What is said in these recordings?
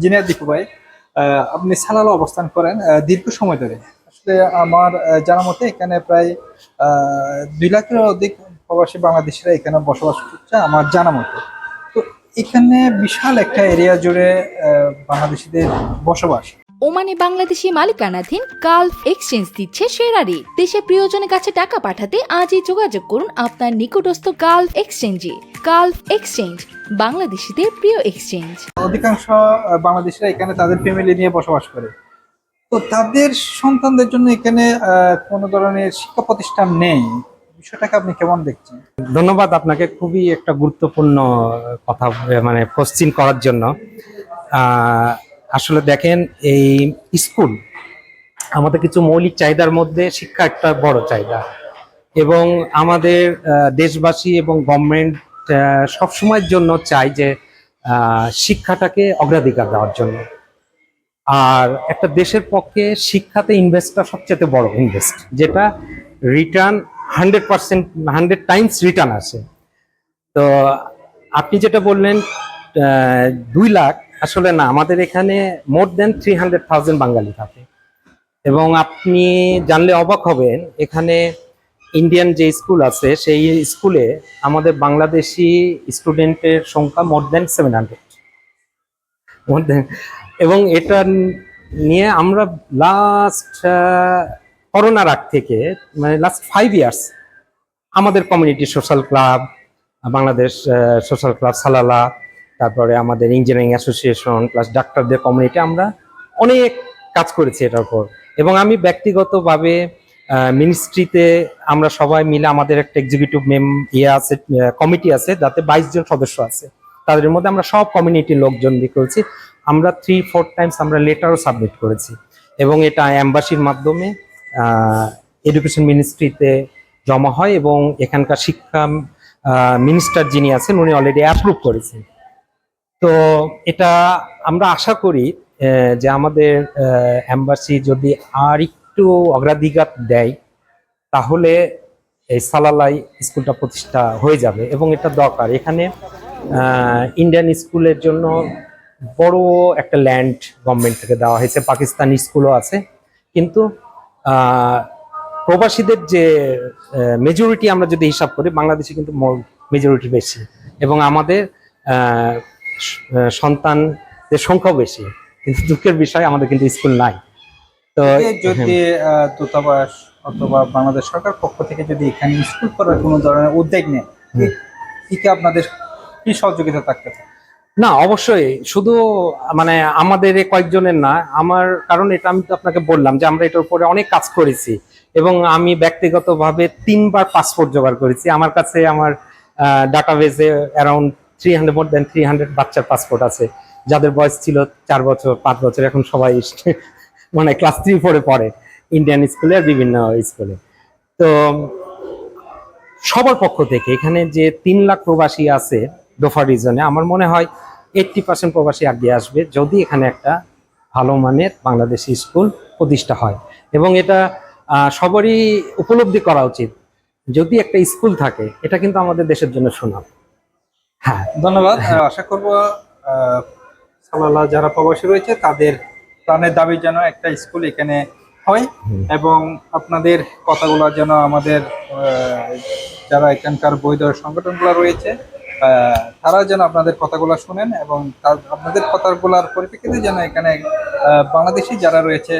Engineer Dipu ভাই আপনি Salalah অবস্থান করেন দীর্ঘ সময় ধরে। আসলে আমার জানা মতে এখানে প্রায় দুই লাখের অধিক প্রবাসী বাংলাদেশিরা এখানে বসবাস করছে, আমার জানা মতে। তো এখানে বিশাল একটা এরিয়া জুড়ে বাংলাদেশিদের বসবাস। ওমানে বাংলাদেশি মালিকানাধীন গালফ এক্সচেঞ্জ দিচ্ছে সেরা রেট দেশের প্রিয়জনের কাছে টাকা পাঠাতে আজই যোগাযোগ করুন আপনার নিকটস্থ গালফ এক্সচেঞ্জে। গালফ এক্সচেঞ্জ বাংলাদেশিদের প্রিয় এক্সচেঞ্জ। অধিকাংশ বাংলাদেশিরা এখানে তাদের ফ্যামিলি নিয়ে বসবাস করে। তো তাদের সন্তানদের জন্য এখানে কোনো ধরনের শিক্ষা প্রতিষ্ঠান নেই। বিষয়টাকে আপনি কেমন দেখছেন? ধন্যবাদ আপনাকে। খুবই একটা গুরুত্বপূর্ণ কথা মানে কোশ্চিন করার জন্য। আহ, আসলে দেখেন, এই স্কুল আমাদের কিছু মৌলিক চাহিদার মধ্যে শিক্ষা একটা বড় চাহিদা। এবং আমাদের দেশবাসী এবং গভর্নমেন্ট সবসময়ের জন্য চাই যে শিক্ষাটাকে অগ্রাধিকার দেওয়ার জন্য। আর একটা দেশের পক্ষে শিক্ষাতে ইনভেস্টটা সবচেয়ে বড় ইনভেস্ট যেটা return hundred percent hundred times return আসে। তো আপনি যেটা বললেন দুই লাখ আসলে না, আমাদের এখানে more than three hundred thousand Bengali থাকে। এবং আপনি জানলে অবাক হবেন, এখানে ইন্ডিয়ান যে স্কুল আছে, সেই স্কুলে আমাদের বাংলাদেশি স্টুডেন্টের সংখ্যা মোর দেন সেভেন হান্ড্রেড দেন, এবং এটা নিয়ে আমরা লাস্ট করোনার আগ থেকে মানে লাস্ট ফাইভ ইয়ার্স আমাদের community social club Bangladesh social club Salalah তারপরে আমাদের ইঞ্জিনিয়ারিং অ্যাসোসিয়েশন প্লাস ডাক্তারদের কমিউনিটি আমরা অনেক কাজ করেছি এটার উপর। এবং আমি ব্যক্তিগতভাবে মিনিস্ট্রিতে আমরা সবাই মিলে আমাদের একটা এক্সিকিউটিভ মেম ইয়ে আছে কমিটি আছে, যাতে বাইশ জন সদস্য আছে। তাদের মধ্যে আমরা সব কমিউনিটির লোকজন দিয়ে করেছি। আমরা থ্রি ফোর টাইমস আমরা লেটারও সাবমিট করেছি। এবং এটা অ্যাম্বাসির মাধ্যমে এডুকেশন মিনিস্ট্রিতে জমা হয় এবং এখানকার শিক্ষা মিনিস্টার যিনি আছেন, উনি অলরেডি অ্যাপ্রুভ করেছেন। তো এটা আমরা আশা করি যে আমাদের অ্যাম্বাসি যদি আর একটু অগ্রাধিকার দেয়, তাহলে এই সালালাই স্কুলটা প্রতিষ্ঠা হয়ে যাবে এবং এটা দরকার। এখানে ইন্ডিয়ান স্কুলের জন্য বড় একটা ল্যান্ড গভর্নমেন্ট থেকে দেওয়া হয়েছে, পাকিস্তানি স্কুলও আছে। কিন্তু প্রবাসীদের যে মেজরিটি আমরা যদি হিসাব করি, বাংলাদেশে কিন্তু মেজরিটি বেশি। এবং আমাদের সন্তানদের সংখ্যাও বেশি কিন্তু দুঃখের বিষয় আমাদের কিন্তু স্কুল নাই। তো যদি দূতাবাস অথবা বাংলাদেশ সরকার পক্ষ থেকে যদি এখানে স্কুল করার কোনো ধরনের উদ্যোগ নেয় হুম। কি আপনাদের কি সহযোগিতা থাকতে না অবশ্যই। শুধু মানে আমাদের কয়েকজনের না আমার কারণ এটা আমি তো আপনাকে বললাম যে আমরা এটার উপরে অনেক কাজ করেছি এবং আমি ব্যক্তিগতভাবে তিনবার পাসপোর্ট জোগাড় করেছি। আমার কাছে আমার ডাটাবেজে around three hundred more than three hundred বাচ্চার পাসপোর্ট আছে। যাদের বয়স ছিল চার বছর, পাঁচ বছর, এখন সবাই মানে ক্লাস থ্রি ফোরে পড়ে। ইন্ডিয়ান স্কুলে আর বিভিন্ন স্কুলে তো, সবার পক্ষ থেকে এখানে যে তিন লাখ প্রবাসী আছে দোফা রিজনে আমার মনে হয় এইটটি পার্সেন্ট প্রবাসী আগে আসবে যদি এখানে একটা ভালো মানের বাংলাদেশি স্কুল প্রতিষ্ঠা হয়। এবং এটা সবারই উপলব্ধি করা উচিত। যদি একটা স্কুল থাকে, এটা কিন্তু আমাদের দেশের জন্য সুনাম। হ্যাঁ। ধন্যবাদ। আশা করব সালালা যারা প্রবাসী রয়েছে তাদের প্রাণের দাবি যেন একটা স্কুল এখানে হয় এবং আপনাদের কথাগুলো যেন আমাদের যারা এখানকার বৈধ সংগঠনগুলো রয়েছে তারা যেন আপনাদের কথাগুলো শুনেন এবং আপনাদের কথাগুলোর পরিপ্রেক্ষিতে যেন এখানে বাংলাদেশি যারা রয়েছে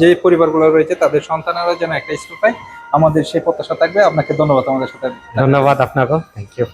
যে পরিবারগুলো রয়েছে তাদের সন্তানেরা যেন একটা স্কুল পায়। আমাদের সেই প্রত্যাশা থাকবে। আপনাকে ধন্যবাদ আমাদের সাথে। ধন্যবাদ আপনাকেও। Thank you